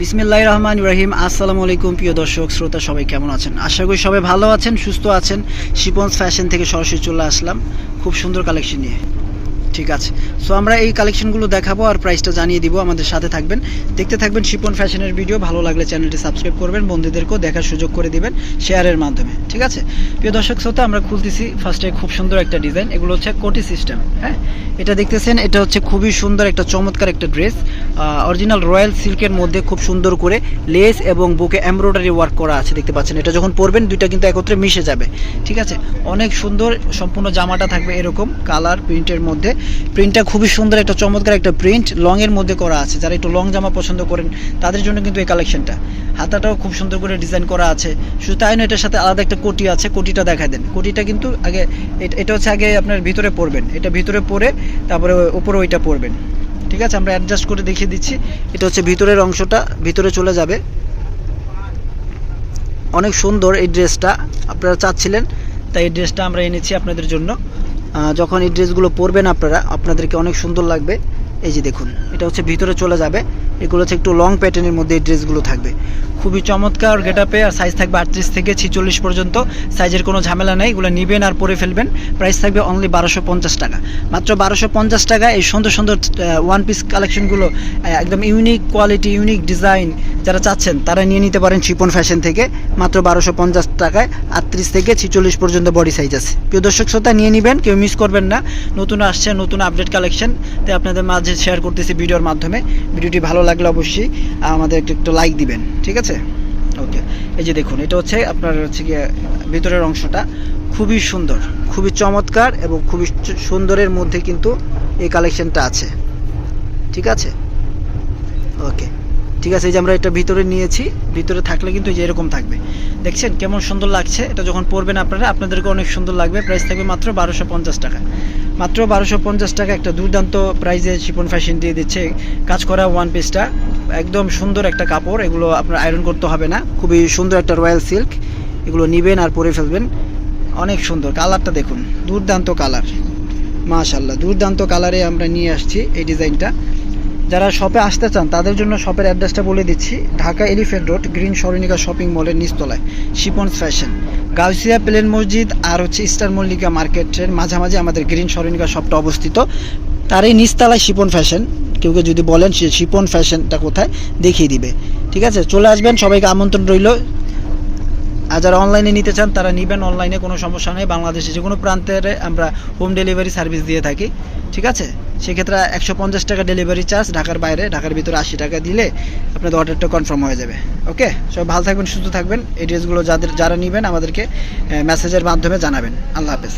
বিসমিল্লাহ রহমান ইব্রাহিম আসসালামু আলাইকুম প্রিয় দর্শক, শ্রোতা সবাই কেমন আছেন? আশা করি সবাই ভালো আছেন, সুস্থ আছেন। শিপন্স ফ্যাশন থেকে সরাসরি চলে আসলাম। খুব সুন্দর কালেকশন নিয়ে। ঠিক আছে। সো আমরা এই কালেকশনগুলো দেখাবো আর প্রাইসটা জানিয়ে দিব, আমাদের সাথে থাকবেন। দেখতে থাকবেন শিপন ফ্যাশনের ভিডিও ভালো লাগলে চ্যানেলটি সাবস্ক্রাইব করবেন, বন্ধুদেরকেও দেখার সুযোগ করে দিবেন শেয়ারের মাধ্যমে, ঠিক আছে? প্রিয় দর্শক শ্রোতা, আমরা খুলতেছি ফার্স্টে খুব সুন্দর একটা ডিজাইন এগুলো হচ্ছে কোটি সিস্টেম হ্যাঁ? এটা দেখতেছেন, এটা হচ্ছে খুবই সুন্দর একটা চমৎকার একটা ড্রেস অরিজিনাল রয়্যাল সিল্কের মধ্যে খুব সুন্দর করে লেস এবং বুকে এমব্রয়ডারি ওয়ার্ক করা আছে, দেখতে পাচ্ছেন। এটা যখন পরবেন, দুইটা কিন্তু একত্রে মিশে যাবে, ঠিক আছে? অনেক সুন্দর, সম্পূর্ণ জামাটা থাকবে এরকম কালার প্রিন্টের মধ্যে। প্রিন্টটা খুবই সুন্দর, একটা চমৎকার একটা প্রিন্ট লং এর মধ্যে করা আছে। যারা একটু লং জামা পছন্দ করেন, তাদের জন্য কিন্তু এই কালেকশনটা হাতাটাও খুব সুন্দর করে ডিজাইন করা আছে। শুধু তাই নয়, এটার সাথে আলাদা একটা কোটি আছে, কোটিটা দেখা দেন। কোটিটা কিন্তু আগে, এটা- হচ্ছে আগে আপনার ভিতরে পরবেন এটা ভিতরে পরে তারপরে উপরে ওইটা পরবেন ঠিক আছে, আমরা অ্যাডজাস্ট করে দেখিয়ে দিচ্ছি। এটা হচ্ছে ভিতরের অংশটা, ভিতরে চলে যাবে। অনেক সুন্দর এই ড্রেসটা আপনারা চাচ্ছিলেন, তাই এই ড্রেসটা আমরা এনেছি আপনাদের জন্য। যখন এই ড্রেসগুলো পরবেন আপনারা, আপনাদেরকে অনেক সুন্দর লাগবে। এই যে দেখুন, এটা হচ্ছে ভিতরে চলে যাবে। এগুলো হচ্ছে একটু লং প্যাটার্নের মধ্যে এই ড্রেসগুলো থাকবে। খুবই চমৎকার গেটাপে আর সাইজ থাকবে আটত্রিশ থেকে ছিচল্লিশ পর্যন্ত। সাইজের কোনো ঝামেলা নেই, এগুলো নিবেন আর পরে ফেলবেন। প্রাইস থাকবে অনলি বারোশো পঞ্চাশ টাকা। মাত্র বারোশো পঞ্চাশ টাকা, এই সুন্দর সুন্দর ওয়ান পিস কালেকশনগুলো একদম ইউনিক কোয়ালিটি ইউনিক ডিজাইন যারা চাচ্ছেন তারা নিয়ে নিতে পারেন শিপন ফ্যাশন থেকে। মাত্র বারোশো পঞ্চাশ টাকায় আটত্রিশ থেকে ছিচল্লিশ পর্যন্ত বডি সাইজ আছে। প্রিয় দর্শক শ্রোতা, নিয়ে নেবেন, কেউ মিস করবেন না। নতুন আসছে, নতুন আপডেট কালেকশন তাই আপনাদের মাঝে শেয়ার করতেছি ভিডিওর মাধ্যমে। ভিডিওটি ভালো লাগলে অবশ্যই আমাদের একটু একটু লাইক দিবেন, ঠিক আছে? ওকে এই যে দেখুন, এটা হচ্ছে আপনার হচ্ছে গিয়ে ভিতরের অংশটা। খুবই সুন্দর, খুবই চমৎকার এবং খুবই সুন্দরের মধ্যে কিন্তু এই কালেকশনটা আছে। ঠিক আছে? ওকে ঠিক আছে, এই যে আমরা এটা ভিতরে নিয়েছি। ভিতরে থাকলে কিন্তু এই যে এরকম থাকবে। দেখছেন কেমন সুন্দর লাগছে? এটা যখন পরবেন আপনারা, আপনাদেরকে অনেক সুন্দর লাগবে। প্রাইস থাকবে মাত্র বারোশো পঞ্চাশ টাকা। মাত্র বারোশো পঞ্চাশ টাকা একটা দুর্দান্ত প্রাইজে শিপন ফ্যাশন দিয়ে দিচ্ছে। কাজ করা ওয়ান পিসটা একদম সুন্দর একটা কাপড়, এগুলো আপনার আয়রন করতে হবে না। খুবই সুন্দর একটা রয়্যাল সিল্ক এগুলো নিবেন আর পরে ফেলবেন। অনেক সুন্দর, কালারটা দেখুন, দুর্দান্ত কালার। মাশাল্লাহ দুর্দান্ত কালারে আমরা নিয়ে আসছি এই ডিজাইনটা। যারা শপে আসতে চান, তাদের জন্য শপের অ্যাড্রেসটা বলে দিচ্ছি। ঢাকা এলিফেন্ট রোড গ্রিন সরণিকা শপিং মলের নিচতলায় শিপন্স ফ্যাশন গাউসিয়া প্লেন মসজিদ আর হচ্ছে ইস্টার মল্লিকা মার্কেটের মাঝামাঝি আমাদের গ্রিন সরণিকা শপটা অবস্থিত। তারই নিচতলায় শিপন ফ্যাশন কেউ কেউ যদি বলেন সে শিপন ফ্যাশনটা কোথায়, দেখিয়ে দিবে। ঠিক আছে? চলে আসবেন, সবাইকে আমন্ত্রণ রইল। আর যারা অনলাইনে নিতে চান, তারা নেবেন অনলাইনে কোনো সমস্যা নেই। বাংলাদেশে যে কোনো প্রান্তের আমরা হোম ডেলিভারি সার্ভিস দিয়ে থাকি। ঠিক আছে? সেক্ষেত্রে একশো পঞ্চাশ টাকা ডেলিভারি চার্জ ঢাকার বাইরে, ঢাকার ভিতরে আশি টাকা দিলে আপনাদের অর্ডারটা কনফার্ম হয়ে যাবে। ওকে সব ভালো থাকবেন, সুস্থ থাকবেন। এই ড্রেসগুলো যাদের যারা নেবেন, আমাদেরকে মেসেজের মাধ্যমে জানাবেন। আল্লাহ হাফেজ।